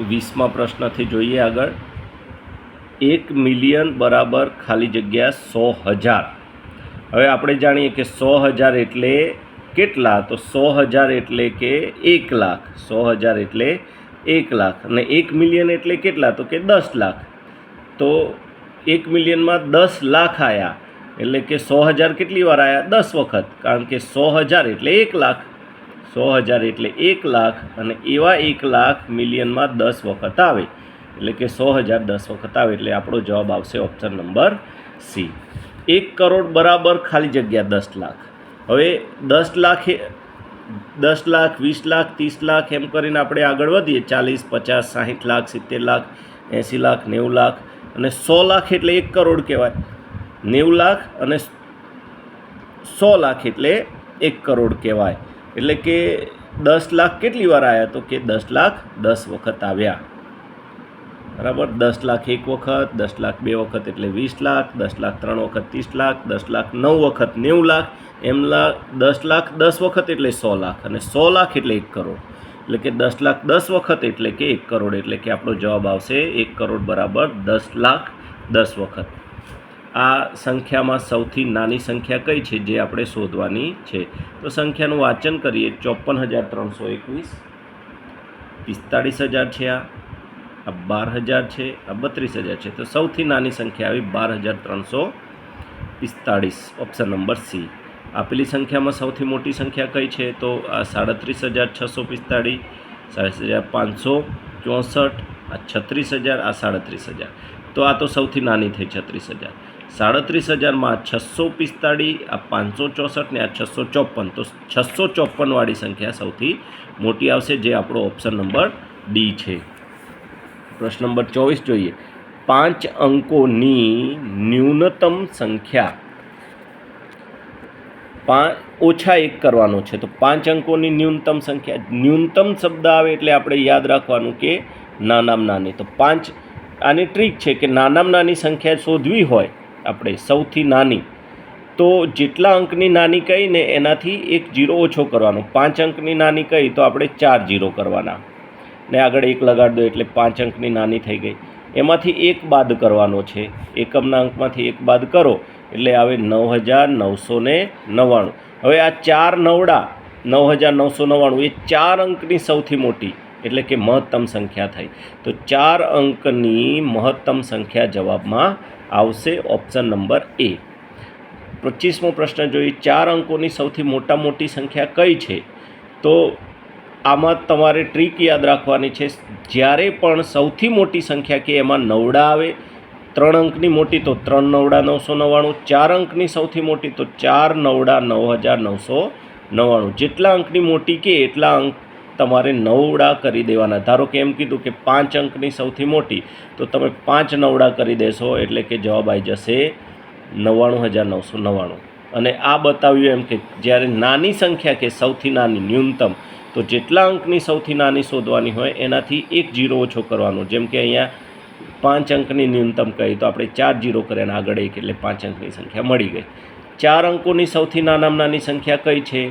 વીસમા પ્રશ્નથી જોઈએ આગળ. એક મિલિયન બરાબર ખાલી જગ્યા સો હજાર. હવે આપણે જાણીએ કે સો હજાર એટલે કેટલા? તો સો હજાર એટલે કે એક લાખ. સો હજાર એટલે એક લાખ. અને એક મિલિયન એટલે કેટલા? તો કે દસ લાખ. તો એક મિલિયનમાં દસ લાખ આવ્યા એટલે કે સો હજાર કેટલી વાર આવ્યા દસ વખત. કારણ કે સો હજાર એટલે એક લાખ. સો હજાર એટલે એક લાખ અને એવા એક લાખ મિલિયનમાં દસ વખત આવે. એટલે કે સો હજાર દસ વખત આવે એટલે આપણો જવાબ આવશે ઓપ્શન નંબર સી. એક કરોડ બરાબર ખાલી જગ્યા દસ લાખ. હવે દસ લાખ દસ લાખ, વીસ લાખ, ત્રીસ લાખ એમ કરીને આપણે આગળ વધીએ. ચાલીસ, પચાસ, સાહીઠ લાખ, સિત્તેર લાખ, એંસી લાખ, નેવું લાખ અને સો લાખ એટલે એક કરોડ કહેવાય. નેવું લાખ અને સો લાખ એટલે એક કરોડ કહેવાય. એટલે કે દસ લાખ કેટલી વાર આવ્યા તો કે દસ લાખ દસ વખત આવ્યા. બરાબર? દસ લાખ એક વખત, દસ લાખ બે વખત એટલે વીસ લાખ, દસ લાખ ત્રણ વખત ત્રીસ લાખ, દસ લાખ નવ વખત નેવું લાખ, એમ લાખ દસ લાખ દસ વખત એટલે સો લાખ અને સો લાખ એટલે એક કરોડ. એટલે કે દસ લાખ દસ વખત એટલે કે એક કરોડ. એટલે કે આપણો જવાબ આવશે એક કરોડ બરાબર દસ લાખ દસ વખત. આ સંખ્યામાં સૌથી નાની સંખ્યા કઈ છે જે આપણે શોધવાની છે? તો સંખ્યાનું વાંચન કરીએ. ચોપન હજાર ત્રણસો એકવીસ. પિસ્તાળીસ હજાર છે આ. આ બાર હજાર છે. આ બત્રીસ હજાર છે. તો સૌથી નાની સંખ્યા આવી બાર હજાર ત્રણસો પિસ્તાળીસ. Option number C. આપેલી સંખ્યામાં સૌથી મોટી સંખ્યા કઈ છે? તો આ સાડત્રીસ હજાર છસો પિસ્તાળીસ. સાડત્રીસ હજાર પાંચસો ચોસઠ. આ છત્રીસ હજાર. આ સાડત્રીસ હજાર. તો આ તો સૌથી નાની થઈ છત્રીસ હજાર. સાડત્રીસ હજારમાં છસો પિસ્તાળીસ, આ પાંચસો ચોસઠ ને આ છસો ચોપન. તો છસો ચોપનવાળી સંખ્યા સૌથી મોટી આવશે જે આપણો ઓપ્શન નંબર ડી છે. પ્રશ્ન નંબર ચોવીસ જોઈએ. પાંચ અંકોની ન્યૂનતમ સંખ્યા પાંચ ઓછા એક કરવાનો છે. તો પાંચ અંકોની ન્યૂનતમ સંખ્યા, ન્યૂનતમ શબ્દ આવે એટલે આપણે યાદ રાખવાનું કે નાનામાં નાની. તો પાંચ, આની ટ્રીક છે કે નાનામાં નાની સંખ્યા શોધવી હોય આપણે સૌથી નાની. તો જેટલા અંકની નાની કહીને એનાથી એક જીરો ઓછો કરવાનો. પાંચ અંકની નાની કહી તો આપણે ચાર જીરો કરવાના. ને આગળ એક લગાડ દો એટલે પાંચ અંકની નાની થઈ ગઈ. એમાંથી એક બાદ કરવાનો છે. એકમના અંકમાંથી એક બાદ કરો એટલે આવે નવ હજાર નવસો ને નવ્વાણું. હવે આ ચાર નવડા નવ હજાર નવસો નવ્વાણું, એ ચાર અંકની સૌથી મોટી એટલે કે મહત્તમ સંખ્યા થઈ. તો ચાર અંકની મહત્તમ સંખ્યા જવાબમાં આવશે ઓપ્શન નંબર એ પચીસમો પ્રશ્ન જોઈએ, ચાર અંકોની સૌથી મોટા મોટી સંખ્યા કઈ છે? તો આમાં તમારે ટ્રીક યાદ રાખવાની છે, જ્યારે પણ સૌથી મોટી સંખ્યા કે એમાં નવડા આવે, ત્રણ અંકની મોટી તો ત્રણ નવડા નવસો નવ્વાણું, ચાર અંકની સૌથી મોટી તો ચાર નવડા નવ હજાર નવસો નવ્વાણું. જેટલા અંકની મોટી કે એટલા અંક તમારે નવડા કરી દેવાના. ધારો કે એમ કીધું કે પાંચ અંકની સૌથી મોટી, તો તમે પાંચ નવડા કરી દેશો એટલે કે જવાબ આવી જશે નવ્વાણું હજાર નવસો નવ્વાણું. અને આ બતાવ્યું એમ કે જ્યારે નાની સંખ્યા કે સૌથી નાની ન્યૂનતમ, તો જેટલા અંકની સૌથી નાની શોધવાની હોય એનાથી એક જીરો ઓછો કરવાનો. જેમ કે અહીંયા પાંચ અંકની ન્યૂનતમ કહી, તો આપણે ચાર જીરો કરે અને આગળ એક એટલે પાંચ અંકની સંખ્યા મળી ગઈ. ચાર અંકોની સૌથી નાનામાં નાની સંખ્યા કઈ છે?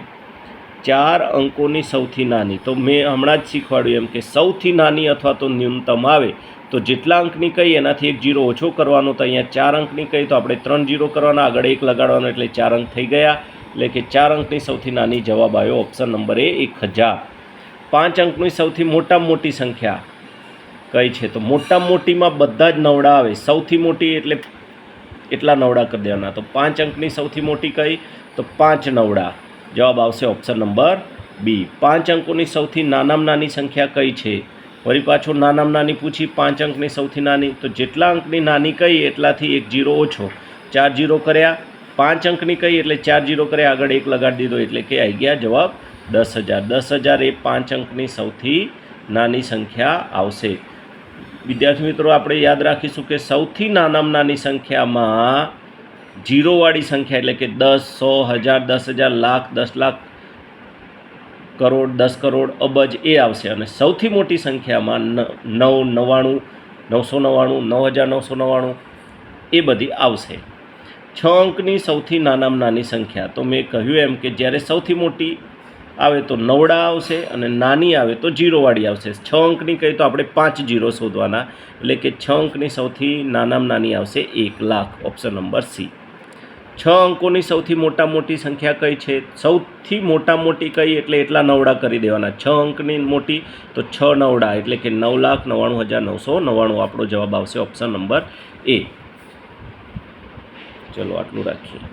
ચાર અંકોની સૌથી નાની. તો મેં હમણાં જ શીખવાડ્યું એમ કે સૌથી નાની અથવા તો ન્યૂનતમ આવે તો જેટલા અંકની કહીએ, એનાથી એક જીરો ઓછો કરવાનો. તો અહીંયા ચાર અંકની કહીએ તો આપણે ત્રણ જીરો કરવાના, આગળ એક લગાડવાનો એટલે ચાર અંક થઈ ગયા. એટલે કે ચાર અંકની સૌથી નાની જવાબ આવ્યો ઓપ્શન નંબર એ એક હજાર. પાંચ અંકની સૌથી મોટામાં મોટી સંખ્યા કઈ છે? તો મોટામાં મોટીમાં બધા જ નવડા આવે. સૌથી મોટી એટલે એટલા નવડા કરી દેવાના. તો પાંચ અંકની સૌથી મોટી કઈ? તો પાંચ નવડા. જવાબ આવશે ઓપ્શન નંબર બી પાંચ અંકોની સૌથી નાનામાં નાની સંખ્યા કઈ છે? વળી પાછું નાનામાં નાની પૂછી પાંચ અંકની સૌથી નાની. તો જેટલા અંકની નાની કઈ, એટલાથી એક જીરો ઓછો. ચાર જીરો કર્યા. પાંચ અંકની કઈ, એટલે ચાર જીરો કર્યા. આગળ એક લગાડી દીધો, એટલે કે આવી ગયા જવાબ દસ હજાર. દસ હજાર એ પાંચ અંકની સૌથી નાની સંખ્યા આવશે. વિદ્યાર્થી મિત્રો, આપણે યાદ રાખીશું કે સૌથી નાનામાં નાની સંખ્યામાં જીરોવાળી સંખ્યા એટલે કે દસ, સો, હજાર, દસ હજાર, લાખ, દસ લાખ કરોડ, દસ કરોડ અબજ એ આવશે. અને સૌથી મોટી સંખ્યામાં નવ, નવ્વાણું, નવસો નવ્વાણું, નવ હજાર નવસો નવ્વાણું એ બધી આવશે. છ અંકની સૌથી નાનામાં નાની સંખ્યા. તો મેં કહ્યું એમ કે જ્યારે સૌથી મોટી આવે તો નવડા આવશે અને નાની આવે તો જીરોવાળી આવશે. છ અંકની કહીએ તો આપણે પાંચ જીરો શોધવાના. એટલે કે છ અંકની સૌથી નાનામાં નાની આવશે એક લાખ. Option number C. છ અંકોની સૌથી મોટા મોટી સંખ્યા કઈ છે? સૌથી મોટા મોટી કઈ એટલે એટલા નવડા કરી દેવાના. છ અંકની મોટી તો છ નવડા, એટલે કે નવ લાખ નવ્વાણું હજાર નવસો નવ્વાણું આપણો જવાબ આવશે ઓપ્શન નંબર એ ચલો આટલું રાખીએ.